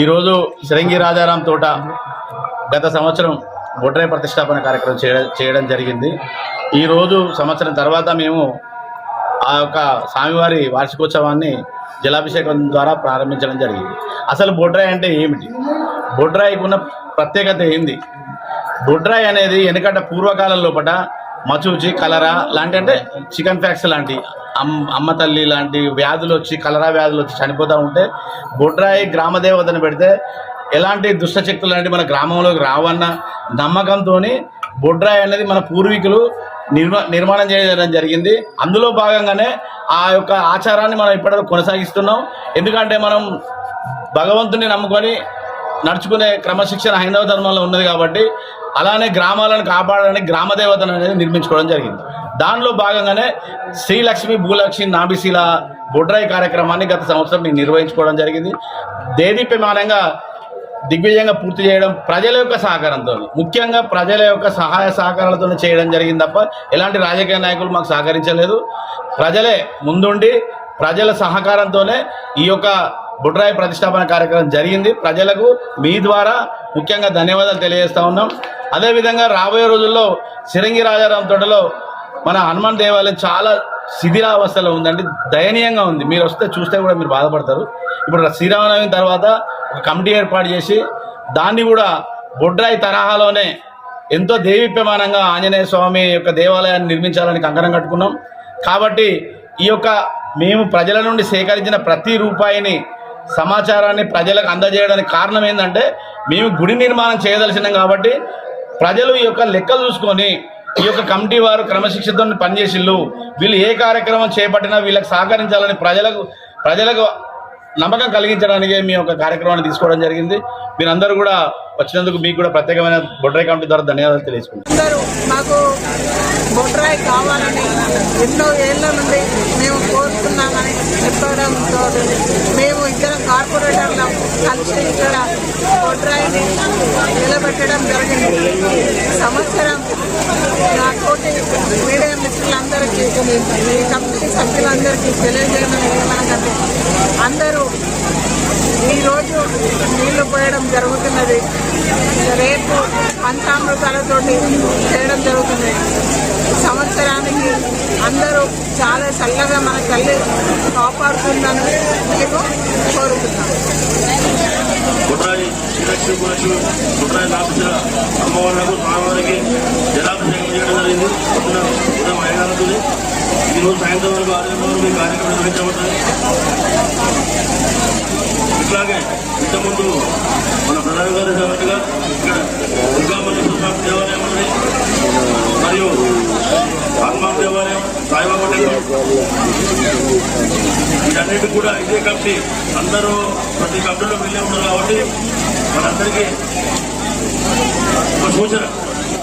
ఈరోజు శిరంగి రాజారాం తోట గత సంవత్సరం బొడ్రాయి ప్రతిష్టాపన కార్యక్రమం చేయడం చేయడం జరిగింది. ఈరోజు సంవత్సరం తర్వాత మేము ఆ యొక్క స్వామివారి వార్షికోత్సవాన్ని జలాభిషేకం ద్వారా ప్రారంభించడం జరిగింది. అసలు బొడ్రాయి అంటే ఏమిటి? బొడ్రాయికి ఉన్న ప్రత్యేకత ఏంది? బొడ్రాయి అనేది వెనకట పూర్వకాలం లోపల మచూచి కలరా లాంటి అంటే చికెన్ ఫ్యాక్స్ లాంటి అమ్మ తల్లి లాంటి వ్యాధులు వచ్చి కలరా వ్యాధులు వచ్చి చనిపోతూ ఉంటే బొడ్రాయి గ్రామదేవతను పెడితే ఎలాంటి దుష్టశక్తులు లాంటి మన గ్రామంలోకి రావన్న నమ్మకంతో బొడ్రాయి అనేది మన పూర్వీకులు నిర్మా నిర్మాణం చేయడం జరిగింది. అందులో భాగంగానే ఆ యొక్క ఆచారాన్ని మనం ఇప్పటివరకు కొనసాగిస్తున్నాం. ఎందుకంటే మనం భగవంతుని నమ్ముకొని నడుచుకునే క్రమశిక్షణ హైందవ ధర్మంలో ఉన్నది కాబట్టి అలానే గ్రామాలను కాపాడడానికి గ్రామదేవతను అనేది నిర్మించుకోవడం జరిగింది. దానిలో భాగంగానే శ్రీలక్ష్మి భూలక్ష్మి నాభిశీల బుడ్రాయి కార్యక్రమాన్ని గత సంవత్సరం మేము నిర్వహించుకోవడం జరిగింది. దేదీప్యమానంగా దిగ్విజయంగా పూర్తి చేయడం ప్రజల యొక్క సహకారంతో ముఖ్యంగా ప్రజల యొక్క సహాయ సహకారాలతో చేయడం జరిగింది తప్ప ఎలాంటి రాజకీయ నాయకులు మాకు సహకరించలేదు. ప్రజలే ముందుండి ప్రజల సహకారంతోనే ఈ యొక్క బుడ్రాయి ప్రతిష్టాపన కార్యక్రమం జరిగింది. ప్రజలకు మీ ద్వారా ముఖ్యంగా ధన్యవాదాలు తెలియజేస్తా ఉన్నాం. అదేవిధంగా రాబోయే రోజుల్లో సిరంగి రాజారాం తోటలో మన హనుమాన్ దేవాలయం చాలా శిథిరావస్థలో ఉందండి. దయనీయంగా ఉంది. మీరు వస్తే చూస్తే కూడా మీరు బాధపడతారు. ఇప్పుడు శ్రీరామనవమి తర్వాత ఒక కమిటీ ఏర్పాటు చేసి దాన్ని కూడా బొడ్రాయి తరహాలోనే ఎంతో దేవీప్యమానంగా ఆంజనేయ స్వామి యొక్క దేవాలయాన్ని నిర్మించాలని కంకణం కట్టుకున్నాం. కాబట్టి ఈ యొక్క మేము ప్రజల నుండి సేకరించిన ప్రతి రూపాయిని సమాచారాన్ని ప్రజలకు అందజేయడానికి కారణం ఏంటంటే మేము గుడి నిర్మాణం చేయదలిసినాం కాబట్టి ప్రజలు ఈ యొక్క లెక్కలు చూసుకొని ఈ యొక్క కమిటీ వారు క్రమశిక్షణతో పనిచేసిళ్ళు. వీళ్ళు ఏ కార్యక్రమం చేపట్టినా వీళ్ళకి సహకరించాలని ప్రజలకు ప్రజలకు నమ్మకం కలిగించడానికి మీ యొక్క కార్యక్రమాన్ని తీసుకోవడం జరిగింది. మీరందరూ కూడా వచ్చినందుకు మీకు కూడా ప్రత్యేకమైన బొడ్రాయి కమిటీ ద్వారా ధన్యవాదాలు తెలియజేసుకుంటాం మాకు బొడ్రాయి కావాలని ఎన్నో ఏళ్ళ నుండి మేము కోరుతున్నామని చెప్పడంతో మేము ఇద్దరం కార్పొరేటర్లం కలిసి ఇక్కడ బొడ్రాయిని నిలబెట్టడం జరిగింది. సంవత్సరం ఈ కమిటీ సభ్యులందరికీ తెలియజేయడం ఏమనకంటే అందరూ ఈరోజు నీళ్ళు పోయడం జరుగుతున్నది. రేపు పంచామృతాలతోటి చేయడం జరుగుతుంది. సంవత్సరం అందరూ చాలా చల్లగా మన తల్లి కాపాడుతుందని మేము కోరుతున్నాం కుట్రాయి శ్రీలక్ష్మి గురించి కుట్రాయి నాపించిన అమ్మవార్లకు స్వామివారికి జలాభిషేకం చేయడం జరిగింది. పొద్దున ఉదయం ఈరోజు సాయంత్రం వరకు ఆరు వరకు ఈ కార్యక్రమం నిర్వహించబడుతుంది. ఇట్లాగే ఇంతకుముందు మన ప్రధాన గారు చెప్పినట్టుగా ఇక్కడ దుర్గామల్లేశ్వర స్వామి దేవాలయం ఉంది మరియు హనుమాన్ దేవాలయం సాయిబాబా టెంపుల్ వీటన్నిటి కూడా ఇదే కమిటీ అందరూ ప్రతి కమిటీలో వెళ్ళి ఉన్నారు కాబట్టి మనందరికీ ఒక సూచన.